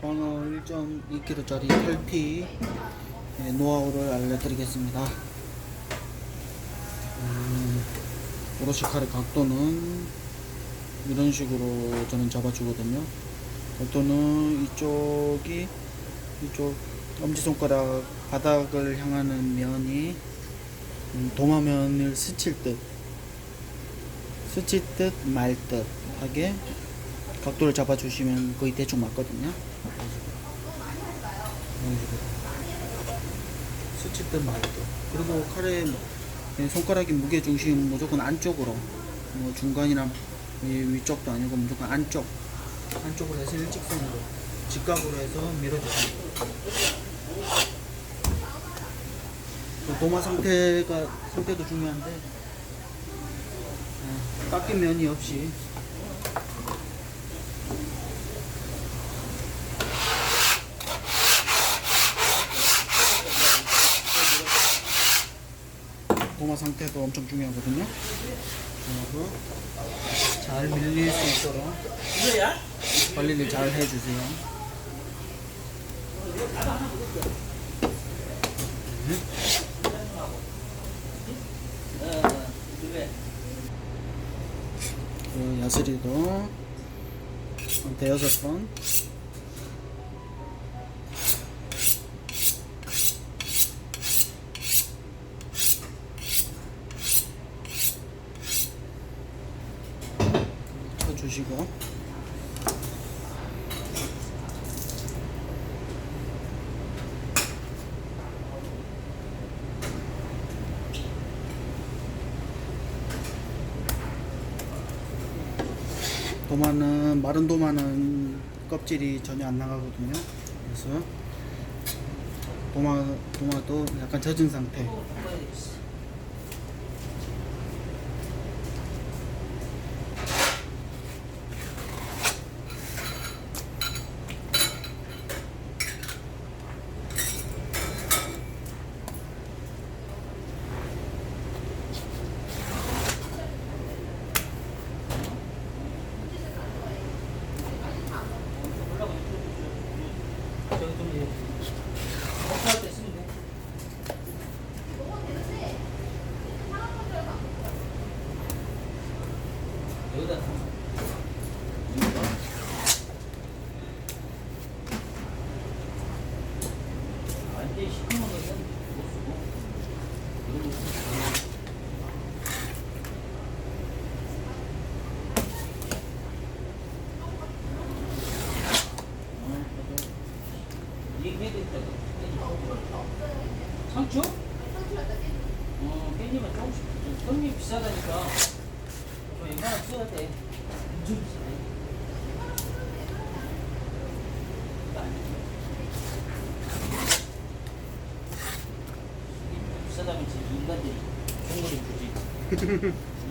광어 1.2kg짜리 탈피 예, 노하우를 알려드리겠습니다. 음, 오롯이 칼의 각도는 이런 식으로 저는 잡아주거든요. 각도는 이쪽이 이쪽 엄지손가락 바닥을 향하는 면이 음, 도마면을 스칠 듯 스칠 듯 말 듯 하게 각도를 잡아주시면 거의 대충 맞거든요. 이런 식으로. 스칠 듯말 듯. 그리고 칼의 예, 손가락의 무게 중심 무조건 안쪽으로 뭐 중간이나 이 위쪽도 아니고 무조건 안쪽 안쪽으로 해서 일직선으로 직각으로 해서 밀어주세요. 그 도마 상태가 상태도 중요한데 예, 깎인 면이 없이 도마 상태도 엄청 중요하거든요. 그리고 잘 밀릴 수 있도록 관리를 잘 해주세요. 그 야스리도 한 대여섯 번 주시고 도마는 마른 도마는 껍질이 전혀 안 나가거든요. 그래서 도마 도마도 약간 젖은 상태. 완전히 시커먼 것은 못 쓰고 이런 거 쓰고 얘기해야 다 상추? 어, 깻잎은 조금씩 깻잎 비싸다니까 좀 웬만하면 써야 돼 엄청 비싸네. 비싸다면 진짜 인간들이 종물이 주지.